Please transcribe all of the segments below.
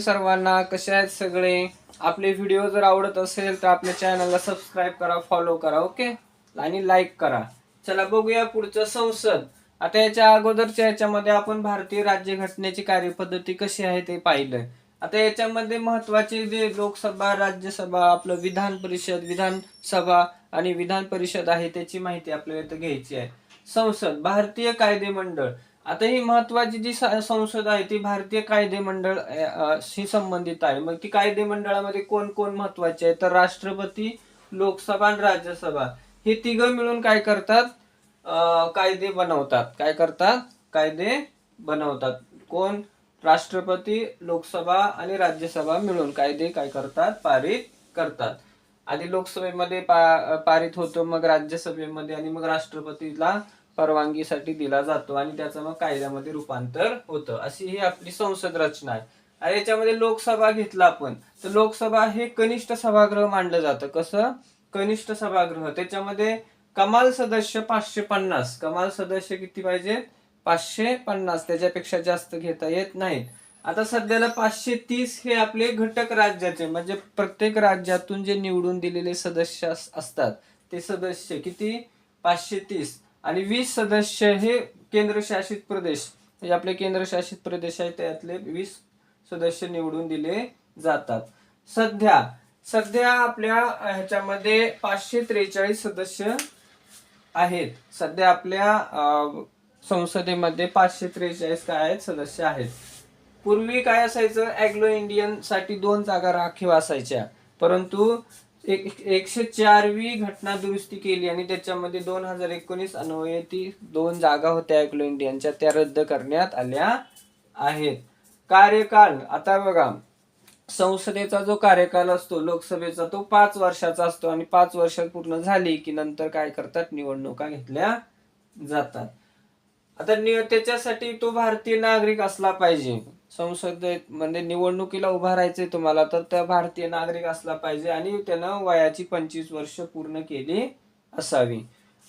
सर्वांना कसे आहेत सगळे? आपले व्हिडिओ जर आवडत असेल तर आपल्या चॅनलला सबस्क्राईब करा फॉलो करा ओके आणि लाईक करा. चला बघूया पुढचं संसद. आता याच्या अगोदरच्या याच्यामध्ये आपण भारतीय राज्यघटनेची कार्यपद्धती कशी आहे ते पाहिलं आता याच्यामध्ये महत्त्वाचे जे लोकसभा राज्यसभा आपलं विधान परिषद विधानसभा आणि विधान परिषद आहे त्याची माहिती आपल्याला इथं घ्यायची आहे. संसद भारतीय कायदे मंडळ. आता ही महत्वाची जी संसद आहे ती भारतीय कायदे मंडळ शी संबंधित आहे. मग ती कायदे मंडळामध्ये कोण कोण महत्त्वाचे आहे? तर राष्ट्रपती लोकसभा आणि राज्यसभा. हे तिघं मिळून काय करतात? कायदे बनवतात. काय करतात? कायदे बनवतात. कोण? राष्ट्रपती लोकसभा आणि राज्यसभा मिळून कायदे काय करतात? पारित करतात. आधी लोकसभेमध्ये पा पारित होतो मग राज्यसभेमध्ये आणि मग राष्ट्रपतीला परवानगीसाठी दिला जातो आणि त्याचं मग कायद्यामध्ये रूपांतर होतं. अशी ही आपली संसद रचना आहे. आणि याच्यामध्ये लोकसभा घेतला आपण तर लोकसभा हे कनिष्ठ सभागृह मानलं जातं. कसं? कनिष्ठ सभागृह. त्याच्यामध्ये कमाल सदस्य पाचशे पन्नास. कमाल सदस्य किती पाहिजे पाचशे पन्नास. त्याच्यापेक्षा जास्त घेता येत नाहीत आता सध्याला पाचशे तीस हे आपले घटक राज्याचे म्हणजे प्रत्येक राज्यातून जे निवडून दिलेले सदस्य असतात ते सदस्य किती? पाचशे तीस. आणि वीस सदस्य हे केंद्रशासित प्रदेश हे आपले केंद्रशासित प्रदेश आहेत त्यातले वीस सदस्य निवडून दिले जातात. सध्या सध्या आपल्या ह्याच्यामध्ये पाचशे त्रेचाळीस सदस्य आहेत. सध्या आपल्या अं, संसदेमध्ये पाचशे त्रेचाळीस काय आहेत सदस्य आहेत. पूर्वी काय असायचं अँग्लो इंडियनसाठी दोन जागा राखीव असायच्या. परंतु एक एकशे चारवी घटना दुरुस्ती केली आणि त्याच्यामध्ये दोन हजार एकोणीस अन्वये ती दोन जागा होत्या अँग्लो इंडियनच्या त्या रद्द करण्यात आल्या आहेत. कार्यकाळ आता बघा. संसदेचा जो कार्यकाल असतो लोकसभेचा तो पाच वर्षाचा असतो आणि पाच वर्ष पूर्ण झाली की नंतर काय करतात? निवडणुका घेतल्या जातात. आता त्याच्यासाठी तो भारतीय नागरिक असला पाहिजे. संसदेत म्हणजे निवडणुकीला उभा राहायचंय तुम्हाला तर त्या भारतीय नागरिक असला पाहिजे आणि त्यानं वयाची पंचवीस वर्ष पूर्ण केली असावी.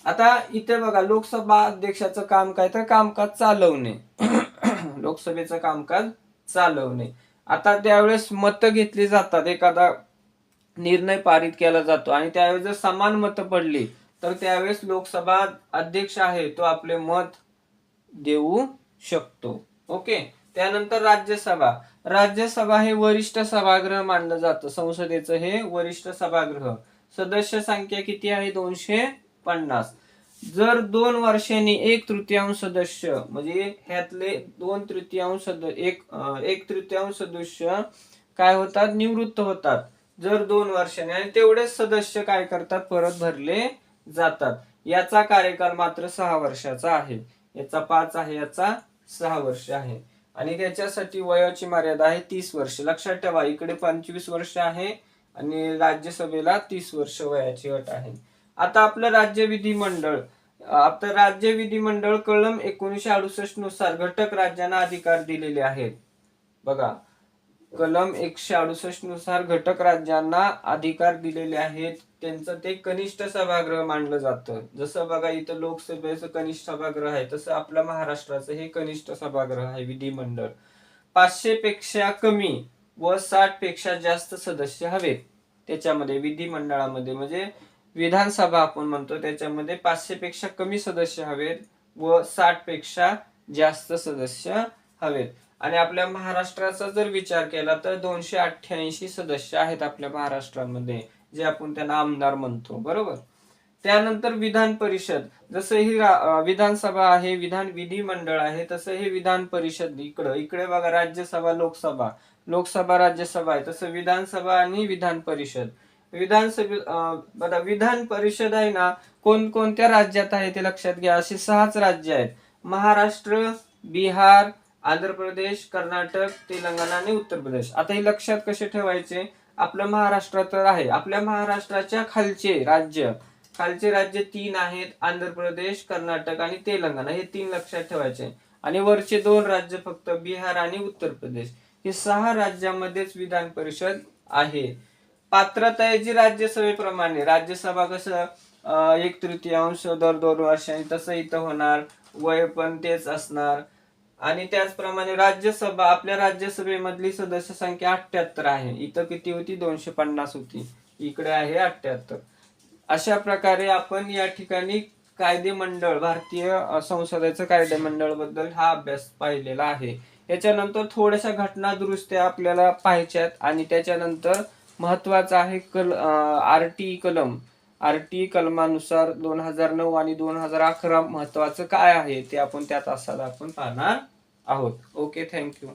आता इथे बघा लोकसभा अध्यक्षाचं काम काय तर कामकाज चालवणे. लोकसभेचं कामकाज चालवणे. आता त्यावेळेस मतं घेतली जातात एखादा निर्णय पारित केला जातो आणि त्यावेळेस जर समान मतं पडली तर त्यावेळेस लोकसभा अध्यक्ष आहे तो आपले मत देऊ शकतो. ओके त्यानंतर राज्यसभा. राज्यसभा हे वरिष्ठ सभागृह मानलं जातं. संसदेचं हे वरिष्ठ सभागृह. सदस्य संख्या किती आहे? दोनशे पन्नास. जर दोन वर्षांनी एक तृतीयांश सदस्य म्हणजे ह्यातले दोन तृतीयांश सदस्य एक एक तृतीयांश सदस्य काय होतात? निवृत्त होतात. जर दोन वर्षांनी आणि तेवढेच सदस्य काय करतात? परत भरले जातात. याचा कार्यकाल मात्र सहा वर्षाचा आहे. याचा पाच आहे याचा सहा वर्ष आहे. आणि त्याच्यासाठी वयाची मर्यादा आहे तीस वर्ष. लक्षात ठेवा इकडे पंचवीस वर्ष आहे आणि राज्यसभेला तीस वर्ष वयाची अट आहे. आता आपलं राज्य विधिमंडळ. आता राज्य विधिमंडळ कलम एकोणीशे अडुसष्टनुसार घटक राज्यांना अधिकार दिलेले आहेत. बघा कलम एकशे अडुसष्टनुसार घटक राज्यांना अधिकार दिलेले आहेत. त्यांचं ते कनिष्ठ सभागृह मानलं जातं. जसं बघा इथं लोकसभेचं कनिष्ठ सभागृह आहे तसं आपल्या महाराष्ट्राचं हे कनिष्ठ सभागृह आहे विधिमंडळ पाचशे पेक्षा कमी व साठपेक्षा जास्त सदस्य हवेत. त्याच्यामध्ये विधिमंडळामध्ये म्हणजे विधानसभा आपण म्हणतो त्याच्यामध्ये पाचशे पेक्षा कमी सदस्य हवेत व साठपेक्षा जास्त सदस्य हवेत. आणि आपल्या महाराष्ट्राचा जर विचार केला तर दोनशे अठ्ठ्याऐंशी सदस्य आहेत आपल्या महाराष्ट्रामध्ये जे आपण त्यांना आमदार म्हणतो बरोबर? त्यानंतर विधान परिषद जसं ही विधानसभा आहे विधान विधिमंडळ आहे तसं हे विधान परिषद इकडं इकडे बघा राज्यसभा लोकसभा. लोकसभा राज्यसभा आहे तसं विधानसभा आणि विधान परिषद. विधानसभा विधान परिषद आहे ना कोणकोणत्या राज्यात आहे ते लक्षात घ्या. असे सहाच राज्य आहेत. महाराष्ट्र बिहार आंध्र प्रदेश कर्नाटक तेलंगणा आणि उत्तर प्रदेश. आता हे लक्षात कसे ठेवायचे? आपलं महाराष्ट्र तर आहे. आपल्या महाराष्ट्राच्या खालचे राज्य खालचे राज्य तीन आहेत. आंध्र प्रदेश कर्नाटक आणि तेलंगणा. हे तीन लक्षात ठेवायचे. आणि वरचे दोन राज्य फक्त बिहार आणि उत्तर प्रदेश. हे सहा राज्यामध्येच विधान परिषद आहे. पात्रता आहे जी राज्यसभेप्रमाणे राज्यसभा कसं एक तृतीयांश दर दोन वर्षांनी तसं इथं होणार वय पण तेच असणार. आणि त्याचप्रमाणे राज्यसभा आपल्या राज्यसभेमधली सदस्य संख्या अठ्याहत्तर आहे. इथं किती होती? दोनशे पन्नास होती. इकडे आहे अठ्याहत्तर अशा प्रकारे आपण या ठिकाणी कायदे मंडळ भारतीय संसदेचं कायदे मंडळबद्दल हा अभ्यास पाहिलेला आहे. याच्यानंतर थोड्याशा घटना दुरुस्त्या आपल्याला पाहायच्यात आणि त्याच्यानंतर महत्वाचं आहे कल आर टी कलम. आर टी कलमानुसार दोन हजार नऊ आणि दोन हजार अकरा महत्वाचं काय आहे ते आपण त्या तासाला आपण पाहणार आहोत. Okay thank you.